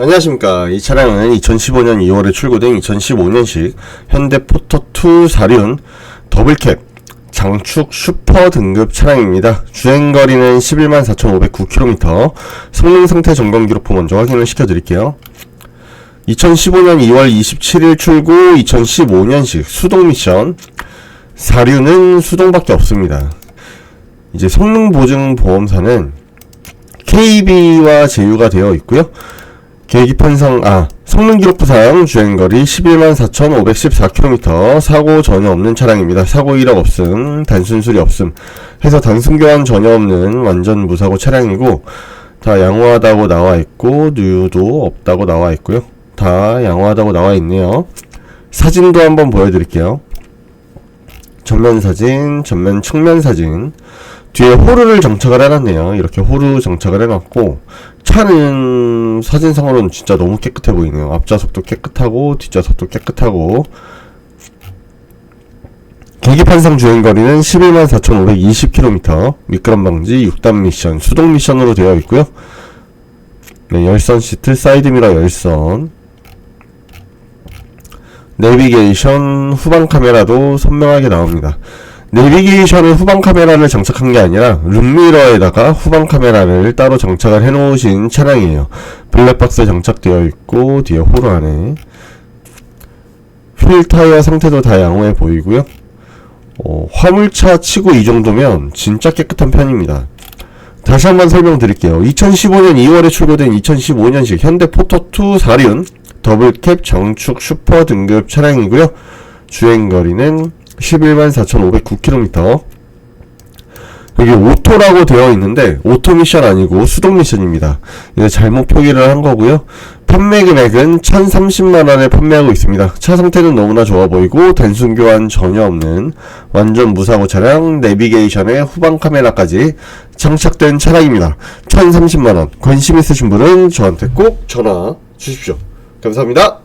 안녕하십니까. 이 차량은 2015년 2월에 출고된 2015년식 현대 포터2 사륜 더블캡 장축 슈퍼 등급 차량입니다. 주행거리는 114,509km, 성능 상태 점검 기록부 먼저 확인을 시켜드릴게요. 2015년 2월 27일 출고 2015년식 수동 미션 사륜은 수동밖에 없습니다. 이제 성능 보증 보험사는 KB와 제휴가 되어 있고요. 계기판상 아 성능 기록부상 주행거리 114,514km 사고 전혀 없는 차량입니다. 사고 이력 없음 단순 수리 없음 해서 단순 교환 전혀 없는 완전 무사고 차량이고 다 양호하다고 나와 있고 누유도 없다고 나와 있고요. 다 양호하다고 나와 있네요. 사진도 한번 보여드릴게요. 전면 사진, 전면 측면 사진. 뒤에 호루를 정착을 해놨네요. 이렇게 호루 정착을 해놨고 차는 사진상으로는 진짜 너무 깨끗해 보이네요. 앞좌석도 깨끗하고 뒷좌석도 깨끗하고 계기판상 주행거리는 114,520km 미끄럼 방지 6단 미션 수동 미션으로 되어 있고요. 네, 열선 시트 사이드미러 열선 내비게이션 후방 카메라도 선명하게 나옵니다. 내비게이션은 후방 카메라를 장착한 게 아니라 룸미러에다가 후방 카메라를 따로 장착을 해 놓으신 차량이에요. 블랙박스 장착되어 있고 뒤에 호루 안에 휠 타이어 상태도 다 양호해 보이고요. 어, 화물차 치고 이 정도면 진짜 깨끗한 편입니다. 다시 한번 설명드릴게요. 2015년 2월에 출고된 2015년식 현대 포터2 사륜 더블캡 정축 슈퍼 등급 차량이고요. 주행거리는 114,509km. 여기 오토라고 되어 있는데 오토 미션 아니고 수동 미션입니다. 이거 잘못 표기를 한 거고요. 판매 금액은 1,030만원에 판매하고 있습니다. 차 상태는 너무나 좋아 보이고 단순 교환 전혀 없는 완전 무사고 차량 내비게이션에 후방 카메라까지 장착된 차량입니다. 1,030만원 관심 있으신 분은 저한테 꼭 전화 주십시오. 감사합니다.